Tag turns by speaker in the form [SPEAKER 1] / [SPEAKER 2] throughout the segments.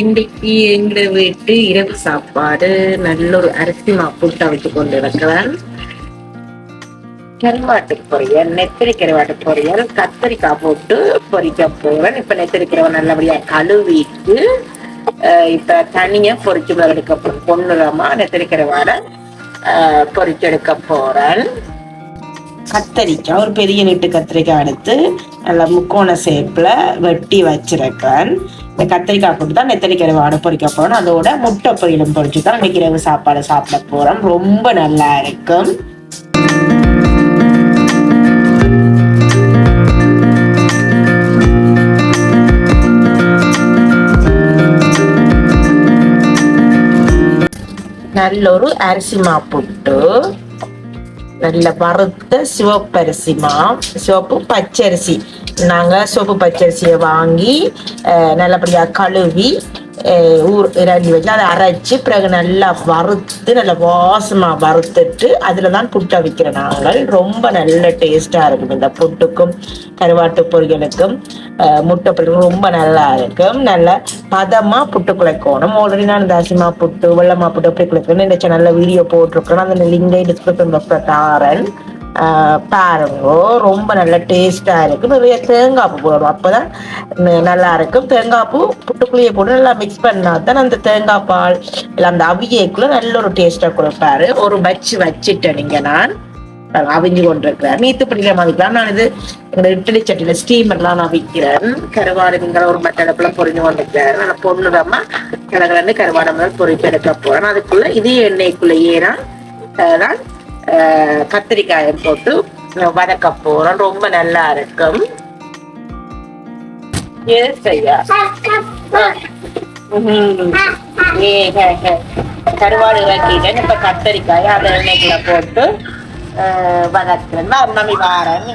[SPEAKER 1] இன்றைக்கு எங்களை வீட்டு இரவு சாப்பாடு நல்ல ஒரு அரிசி மாப்பூட்டை வச்சு கொண்டு இருக்கிறேன் கருவாட்டு பொரியல் நெத்திரி கருவாட்டு பொரியல் கத்திரிக்காய் போட்டு பொரிக்க போறேன். இப்ப நெத்திரி கருவாடு நல்லபடியா கழுவிட்டு இப்ப தனியா பொரிச்சு எடுக்க போறேன். பொண்ணுரமா நெத்திரி கருவாடை பொரிச்சு எடுக்க போறேன். கத்தரிக்காய் ஒரு பெரிய நீட்டு கத்திரிக்காய் எடுத்து நல்லா முக்கோண சேப்பில் வெட்டி வச்சிருக்கேன் இந்த கத்திரிக்காய் போட்டு தான் நெத்தரிக்கிற வாடை பொரிக்க போறோம். அதோட முட்டை பொரியலும் பொறிச்சு தான் இன்னைக்கு இரவு சாப்பாடு சாப்பிட போகிறோம் ரொம்ப நல்லா இருக்கும். நல்ல ஒரு அரிசி மா புட்டு நல்ல வறுத்த சிவப்பரிசி மா சிவப்பு பச்சரிசி. நாங்க சிவப்பு பச்சரிசியை வாங்கி அஹ், நல்லபடியா கழுவி ஊர் ரெடி வச்சு அதை அரைச்சு பிறகு நல்லா வறுத்து நல்லா வாசமா வறுத்துட்டு அதில் தான் புட்டை விற்கிற நாங்கள் ரொம்ப நல்ல டேஸ்டா இருக்கும் இந்த புட்டுக்கும் கருவாட்டு பொரியலுக்கும் முட்டை பொரியலுக்கும் ரொம்ப நல்லா இருக்கும் நல்ல பதமா புட்டு குலைக்கணும் ஆல்ரெடி நான் இந்த அசிமா புட்டு வெள்ளமா புட்டு அப்படி குலைக்கணும் இந்த சேனலில் வீடியோ போட்டிருக்கேன் அந்த லிங்கை டிஸ்கிரிப்ஷன் பாக்ஸில் தாரன் பாருங்க ரொம்ப நல்ல டேஸ்டா இருக்கு. நிறைய தேங்காய் பூ போடணும் அப்பதான் நல்லா இருக்கும் தேங்காய் பூ புட்டுக்குள்ளேயே போட்டு நல்லா மிக்ஸ் பண்ணாதான் அந்த தேங்காய் பால் இல்லை அந்த அவியக்குள்ள நல்ல ஒரு டேஸ்டா கொடுப்பாரு. ஒரு பச்சு வச்சுட்டேன் நீங்க நான். அவிஞ்சு கொண்டிருக்கிறேன். நீத்து பிடிக்கிற மாதிரிலாம் நான் இது இந்த இட்லி சட்டியில ஸ்டீமர்லாம் நான் விற்கிறேன் கருவாடுங்கிற ஒரு மட்டடப்புல பொரிஞ்சு கொண்டிருக்கிறேன் நான் பொண்ணுடமா கிழங்குல கருவாடு முதல் பொறிப்பு எடுக்க போறேன். அதுக்குள்ள இதே எண்ணெய்க்குள்ளேயே நான் நான் கத்திரிக்காயை போட்டு வதக்க போறோம். ரொம்ப நல்லா இருக்கும். கருவாடு இறக்கிட்டேன். இப்ப கத்தரிக்காய் அதை எண்ணெய்க்குள்ள போட்டு வதக்கிறேன் வதக்குறேன். நான் மம்மி வாரேன்.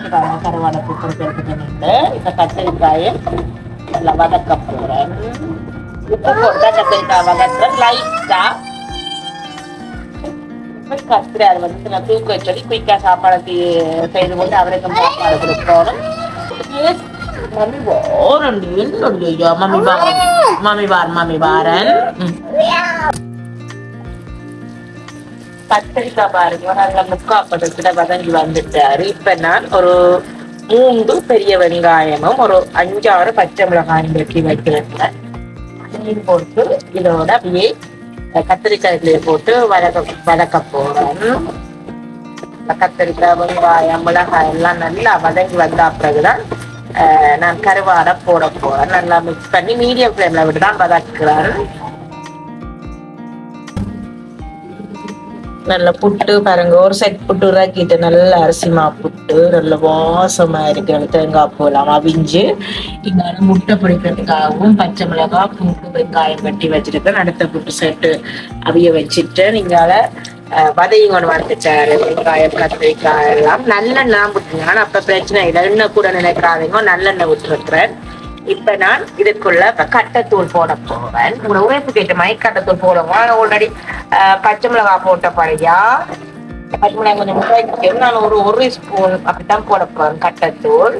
[SPEAKER 1] கருவாடை போட்டு இப்ப கத்தரிக்காயை நல்லா வதக்க போறேன். உப்பு போட்டா கத்தரிக்காய் வதக்கிறேன். லைட்டா கத்திரி அது வந்து. நான் தூக்க சொல்லி குயிக்கா சாப்பாடு செய்து கொண்டு அவருக்கு சாப்பாடு கொடுக்கணும் மம்மி வாரன். என்னுடைய ஐயா மம்மி வாரன். மம்மி வார் மம்மி வாரன். ம். கத்திரிக்காய் பாருங்க. நல்ல முக்கா பதத்துல வதங்கி வந்துட்டாரு. இப்ப நான் ஒரு மூன்று பெரிய வெங்காயமும் ஒரு அஞ்சாறு பச்சை மிளகாயும் வெட்டி வைக்கிறேன். அதையும் போட்டு இதோட அப்படியே கத்திரிக்காய்களை போட்டு வதக்க வதக்க போறோம். கத்திரிக்காய் வெங்காயம் மிளகாய் எல்லாம் நல்லா வதங்கி வந்தா பிறகுதான் நான் கருவாடை போட போறேன். நல்லா மிக்ஸ் பண்ணி மீடியம் ஃப்ளேம்ல விட்டு தான் வதக்குறேன். நல்ல புட்டு பாருங்க. ஒரு செட் புட்டு உருக்கிட்டு நல்ல அரிசிமா புட்டு நல்ல வாசமா இருக்கு தேங்காய் பூலாம் அவிஞ்சு இங்கால முட்டை பிடிக்கிறதுக்காகவும் பச்சை மிளகாய் பூண்டு வெங்காயம் வெட்டி வச்சிருக்கேன். அடுத்த புட்டு செட்டு அவிய வச்சுட்டு நீங்கால வதையும் கொண்டு வறுத்துச்சாரு வெங்காயம் கத்திரிக்காய் எல்லாம் நல்லெண்ணெய் விட்டுருங்க ஆனால் அப்ப பிரச்சனை இல்லை. எண்ணெய் கூட நினைக்கிறாதீங்க நல்லெண்ணெய் விட்டுருக்குறேன் இப்ப நான் இதுக்குள்ள இப்ப கட்டத்தூள் போட போவேன் உங்களோட உரைப்புக்கு ஏற்ற மாதிரி கட்டத்தூள் போடுவோம் ஆல்ரெடி பச்சை மிளகாய் போட்ட பழையா? பச்சை மிளகாய் கொஞ்சம் முட்டாய்க்கு நான் ஒரு ஒரு ஸ்பூன் அப்படித்தான் போட போறேன் கட்டத்தூள்.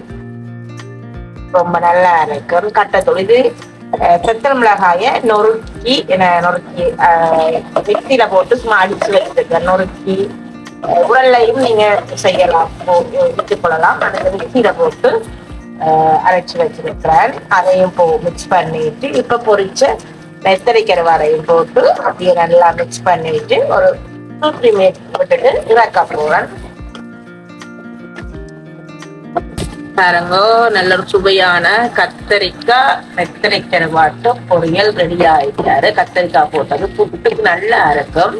[SPEAKER 1] ரொம்ப நல்லா இருக்கும் கட்டத்தூள். இது அஹ், செத்தல் மிளகாய நொறுக்கி என்ன நொறுக்கி மிக்சியில போட்டு சும்மா அடிச்சு வச்சிருக்கேன் நொறுக்கி உரல்லையும் நீங்க செய்யலாம். விட்டு கொள்ளலாம். அதுக்கு மிக்சியில போட்டு அரைச்சு வச்சிருக்கிறேன் அதையும் போ மிக்ஸ் பண்ணிட்டு இப்ப பொரிச்ச நெத்தரி கருவாடையும் போட்டு அப்படியே நல்லா மிக்ஸ் பண்ணிட்டு ஒரு டூ த்ரீ மினிட் விட்டுட்டு இறக்க போறேன் பாருங்க நல்ல ஒரு சுவையான கத்தரிக்காய் நெத்தரி கருவாட்டு பொரியல் ரெடி ஆயிட்டாரு கத்தரிக்காய் போட்டது புட்டுக்கு நல்லா இருக்கும்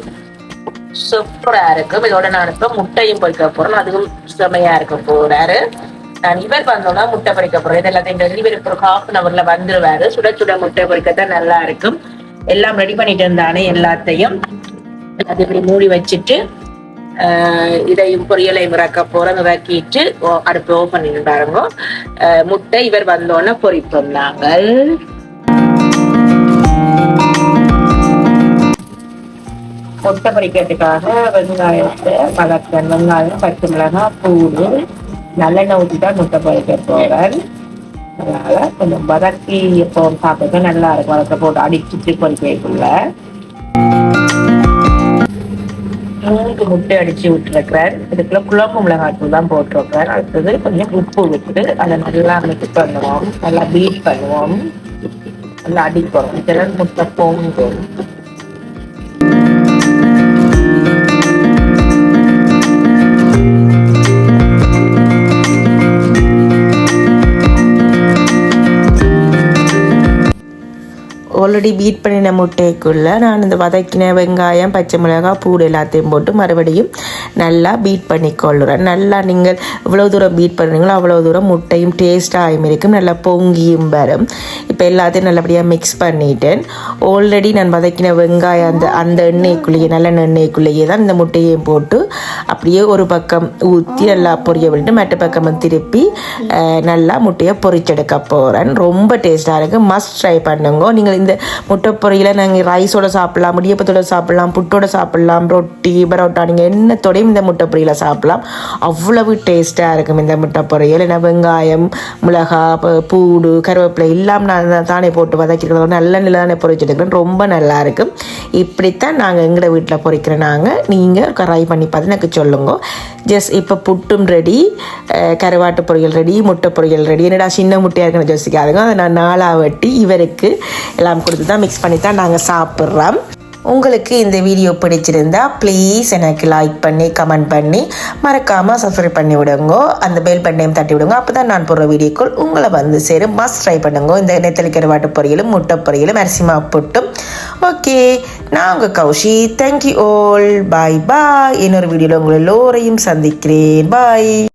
[SPEAKER 1] சூப்பரா இருக்கும் இதோட நான் இப்ப முட்டையும் பொறிக்க போறேன் அதுவும் செமையா இருக்க போறாரு நான் இவர் வந்தோம்னா முட்டை பொறிக்க போறோம். இது எல்லாத்தையும் டெலிவரி ஒரு ஹாஃப் அன் அவர்ல வந்துருவாரு. சுட சுட முட்டை பொறிக்கத்தான் நல்லா இருக்கும். எல்லாம் ரெடி பண்ணிட்டு இருந்தானே எல்லாத்தையும். அது இப்படி மூடி வச்சுட்டு ஆஹ் இதையும் பொரியலையும் இறக்க போறோம் இறக்கிட்டு அடுப்பு ஓ பண்ணிட்டு பாருங்க. முட்டை இவர் வந்தோடனே பொறிப்போம் நாங்கள். முட்டை பொறிக்கிறதுக்காக வெங்காயத்தை வளர்க்க வெங்காயம் பச்சை மிளகாய் பூடு நல்லெண்ணெய் ஊற்றி தான் முட்டை பொரிக்க போறேன். அதனால் கொஞ்சம் வதக்கி இப்போ சாப்பிட்டு நல்லா இருக்கும். வதக்க போட்டு அடிச்சுட்டு பொறிக்கைக்குள்ள மூணுக்கு முட்டை அடித்து விட்டுருக்கிறேன் இதுக்குள்ள குழம்பு மிளகாத்தூள் தான் போட்டிருக்கிறேன் அடுத்தது கொஞ்சம் உப்பு விட்டு அதை நல்லா மிக்ஸ் பண்ணுவோம். நல்லா பீட் பண்ணுவோம். நல்லா அடிப்போம். இதெல்லாம் முட்டை பொங்கும். ஆல்ரெடி பீட் பண்ணின முட்டைக்குள்ளே நான் இந்த வதக்கின வெங்காயம் பச்சை மிளகாய் பூடு எல்லாத்தையும் போட்டு மறுபடியும் நல்லா பீட் பண்ணி கொள்ளுறேன் நல்லா நீங்கள் எவ்வளோ தூரம் பீட் பண்ணுறீங்களோ அவ்வளோ தூரம் முட்டையும் டேஸ்ட்டாகவும் இருக்கும். நல்லா பொங்கியும் வரும். இப்போ எல்லாத்தையும் நல்லபடியாக மிக்ஸ் பண்ணிட்டேன். ஆல்ரெடி நான் வதக்கின வெங்காயம் அந்த அந்த எண்ணெய்க்குள்ளேயே நல்ல எண்ணெய்க்குள்ளேயே தான் இந்த முட்டையும் போட்டு அப்படியே ஒரு பக்கம் ஊற்றி நல்லா பொரிய விட்டு மற்ற பக்கம் திருப்பி நல்லா முட்டையை பொரிச்செடுக்க போகிறேன் ரொம்ப டேஸ்ட்டாக இருக்குது மஸ்ட் ட்ரை பண்ணுங்க. நீங்கள் இந்த முட்டை பொரியலை நாங்கள் ரைஸோட சாப்பிட்லாம் முடியப்பத்தோட சாப்பிட்லாம் புட்டோட சாப்பிட்லாம் ரொட்டி பரோட்டா நீங்கள் என்னத்தோடையும் இந்த முட்டை பொரியலை சாப்பிட்லாம். அவ்வளவு டேஸ்ட்டாக இருக்கும் இந்த முட்டை பொரியல் ஏன்னா வெங்காயம் மிளகா ப- பூடு கருவேப்பிலை எல்லாம் நான் தானே போட்டு வதக்கிருக்கிறத நல்ல நிலை தானே பொரிச்செடுக்கிறேன் ரொம்ப நல்லா இருக்கும். இப்படித்தான் நாங்கள் எங்களை வீட்டில் பொரிக்கிறோம் நாங்கள் நீங்கள் ட்ரை பண்ணி பார்த்து எனக்கு சொல்லுங்க. ஜஸ்ட் இப்போ புட்டும் ரெடி கருவாட்டு பொரியல் ரெடி முட்டை பொரியல் ரெடி என்னடா சின்ன முட்டையாக இருக்குன்னு யோசிக்காதுங்க. அதை நான் நாளாக வெட்டி இவருக்கு எல்லாம் கொடுத்து தான் மிக்ஸ் பண்ணி தான் நாங்கள் சாப்பிட்றோம். உங்களுக்கு இந்த வீடியோ பிடிச்சிருந்தா ப்ளீஸ் எனக்கு லைக் பண்ணி கமெண்ட் பண்ணி மறக்காமல் சப்ஸ்கிரைப் பண்ணி விடுங்க. அந்த பெல் பட்டனையும் தட்டி விடுங்க. அப்போ தான் நான் போடுற வீடியோக்கள் உங்களை வந்து சேரும். மஸ்ட் ட்ரை பண்ணுங்க. இந்த நெத்தலி வாட்டு பொரியலும் முட்டை பொரியலும் அரிசிமா புட்டும். ஓகே நான் உங்கள் கௌஷி. தேங்க்யூ ஓல் பாய் பாய் இன்னொரு வீடியோவில் உங்களை எல்லோரையும் சந்திக்கிறேன். பாய்